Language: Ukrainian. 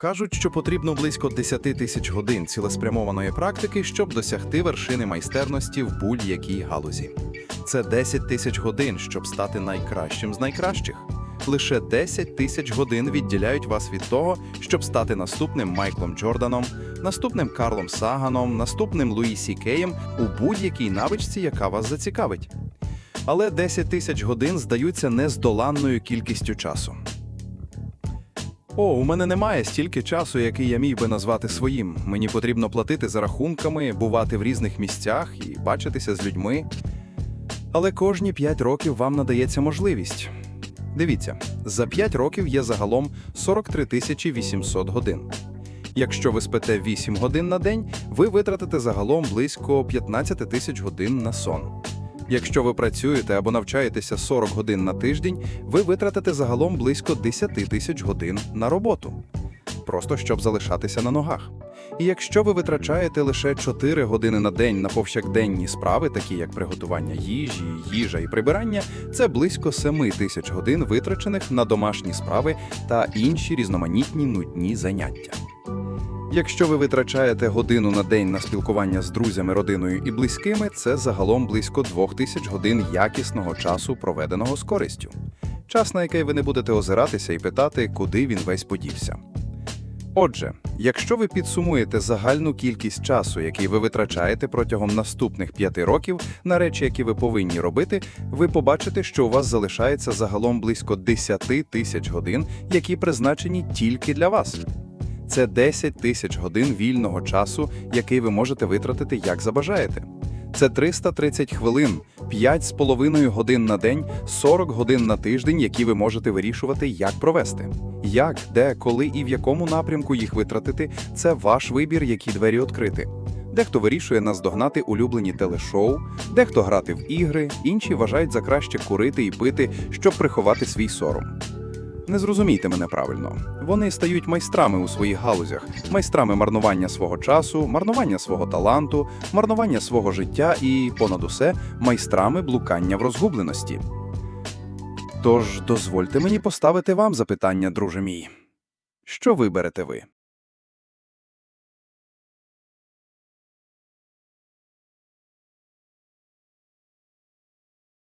Кажуть, що потрібно близько 10 тисяч годин цілеспрямованої практики, щоб досягти вершини майстерності в будь-якій галузі. Це 10 тисяч годин, щоб стати найкращим з найкращих. Лише 10 тисяч годин відділяють вас від того, щоб стати наступним Майклом Джорданом, наступним Карлом Саганом, наступним Луї Сі Кеєм у будь-якій навичці, яка вас зацікавить. Але 10 тисяч годин здаються нездоланною кількістю часу. О, у мене немає стільки часу, який я міг би назвати своїм. Мені потрібно платити за рахунками, бувати в різних місцях і бачитися з людьми. Але кожні 5 років вам надається можливість. Дивіться, за 5 років є загалом 43 тисячі 800 годин. Якщо ви спите 8 годин на день, ви витратите загалом близько 15 тисяч годин на сон. Якщо ви працюєте або навчаєтеся 40 годин на тиждень, ви витратите загалом близько 10 тисяч годин на роботу. Просто щоб залишатися на ногах. І якщо ви витрачаєте лише 4 години на день на повсякденні справи, такі як приготування їжі, їжа і прибирання, це близько 7 тисяч годин витрачених на домашні справи та інші різноманітні нудні заняття. Якщо ви витрачаєте годину на день на спілкування з друзями, родиною і близькими, це загалом близько 2000 годин якісного часу, проведеного з користю. Час, на який ви не будете озиратися і питати, куди він весь подівся. Отже, якщо ви підсумуєте загальну кількість часу, який ви витрачаєте протягом наступних п'яти років на речі, які ви повинні робити, ви побачите, що у вас залишається загалом близько 10 тисяч годин, які призначені тільки для вас. Це 10 тисяч годин вільного часу, який ви можете витратити як забажаєте. Це 330 хвилин, 5,5 годин на день, 40 годин на тиждень, які ви можете вирішувати, як провести. Як, де, коли і в якому напрямку їх витратити це ваш вибір, які двері відкрити. Дехто вирішує наздогнати улюблені телешоу, дехто грати в ігри, інші вважають за краще курити і пити, щоб приховати свій сором. Не зрозумійте мене правильно. Вони стають майстрами у своїх галузях, майстрами марнування свого часу, марнування свого таланту, марнування свого життя і, понад усе, майстрами блукання в розгубленості. Тож дозвольте мені поставити вам запитання, друже мій. Що виберете ви?